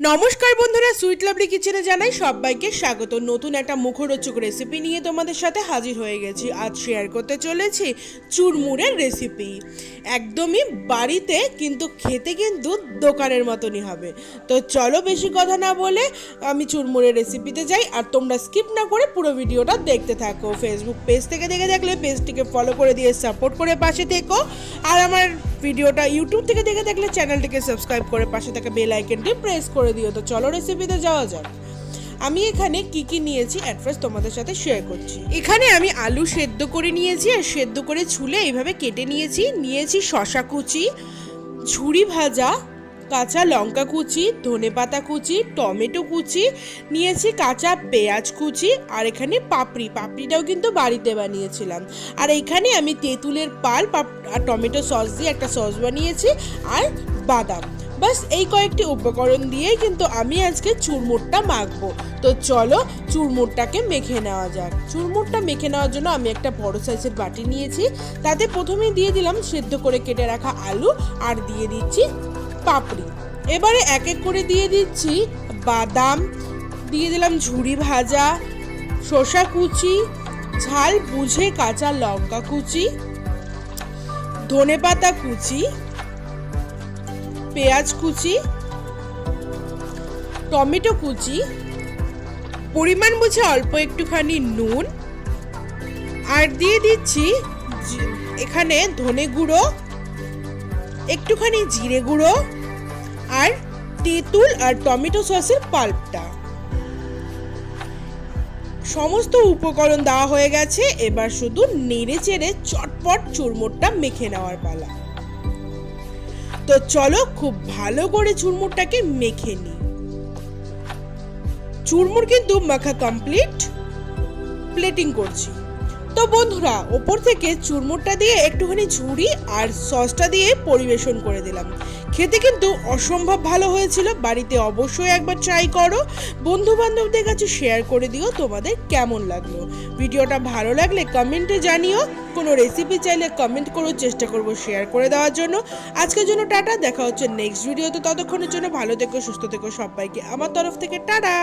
নমস্কার বন্ধুরা sweet lovely কিচেনে জানাই সবাইকে স্বাগত। নতুন একটা মুখরোচক রেসিপি নিয়ে তোমাদের সাথে হাজির হয়ে গেছি। আজ শেয়ার করতে চলেছি চুরমুরের রেসিপি একদমই বাড়িতে, কিন্তু খেতে কিন্তু দোকানের মতনই হবে। তো চলো বেশি কথা না বলে আমি চুরমুরের রেসিপিতে যাই, আর তোমরা স্কিপ না করে পুরো ভিডিওটা দেখতে থাকো। ফেসবুক পেজ থেকে দেখে দেখলে পেজটিকে ফলো করে দিয়ে সাপোর্ট করে পাশে থেকো। আর আমার ভিডিওটা ইউটিউব থেকে দেখে থাকলে চ্যানেলটিকে সাবস্ক্রাইব করে পাশে থাকা বেল আইকনটি প্রেস করে দিও। তো চলো রেসিপিতে যাওয়া যাক। আমি এখানে কি কি নিয়েছি অ্যাট ফার্স্ট তোমাদের সাথে শেয়ার করছি। এখানে আমি আলু সেদ্ধ করে নিয়েছি আর সেদ্ধ করে ছুলে এইভাবে কেটে নিয়েছি। নিয়েছি শশা কুচি ঝুড়ি ভাজা, কাঁচা লঙ্কা কুচি ধনেপাতা কুচি, টমেটো কুচি, নিয়েছি কাঁচা পেঁয়াজ কুচি আর এখানে পাপড়ি। পাপড়িটাও কিন্তু বাড়িতে বানিয়েছিলাম। আর এখানে আমি তেঁতুলের পাল আর টমেটো সস দিয়ে একটা সস বানিয়েছি আর বাদাম। বাস এই কয়েকটি উপকরণ দিয়েই কিন্তু আমি আজকে চুরমুরটা মাখবো। তো চলো চুরমুরটাকে মেখে নেওয়া যাক। চুরমুরটা মেখে নেওয়ার জন্য আমি একটা বড় সাইজের বাটি নিয়েছি। তাতে প্রথমেই দিয়ে দিলাম সেদ্ধ করে কেটে রাখা আলু আর দিয়ে দিচ্ছি পাপড়ি। এবারে এক এক করে দিয়ে দিচ্ছি বাদাম, দিয়ে দিলাম ঝুড়ি ভাজা, শসা কুচি, ঝাল বুঝে কাঁচা লঙ্কা কুচি, ধনেপাতা কুচি পেঁয়াজ কুচি, টমেটো কুচি, পরিমাণ বুঝে অল্প একটুখানি নুন, আর দিয়ে দিচ্ছি এখানে ধনে গুঁড়ো, একটুখানি জিরে গুঁড়ো, আর তেঁতুল আর টমেটো সসের পাল্পটা। সমস্ত উপকরণ দেওয়া হয়ে গেছে, এবার শুধু নেড়ে চেড়ে চটপট চুরমুরটা মেখে নেওয়ার পালা। তো চলো খুব ভালো করে চুরমুরটাকে মেখে নিই চুরমুর কিন্তু মাখা কমপ্লিট প্লেটিং করছি। তো বন্ধুরা, ওপর থেকে চুরমুরটা দিয়ে একটুখানি ঝুড়ি আর সসটা দিয়ে পরিবেশন করে দিলাম। খেতে কিন্তু অসম্ভব ভালো হয়েছিল, বাড়িতে অবশ্যই একবার ট্রাই করো। বন্ধু বান্ধবদের কাছে শেয়ার করে দিও তোমাদের কেমন লাগল। ভিডিওটা ভালো লাগলে কমেন্টে জানিও। কোনো রেসিপি চাইলে কমেন্ট করো চেষ্টা করব শেয়ার করে দেওয়ার জন্য। আজকের জন্য টাটা, দেখা হচ্ছে নেক্সট ভিডিওতে ততক্ষণের জন্য ভালো থেকো, সুস্থ থেকো সবাইকে। আমার তরফ থেকে টাটা!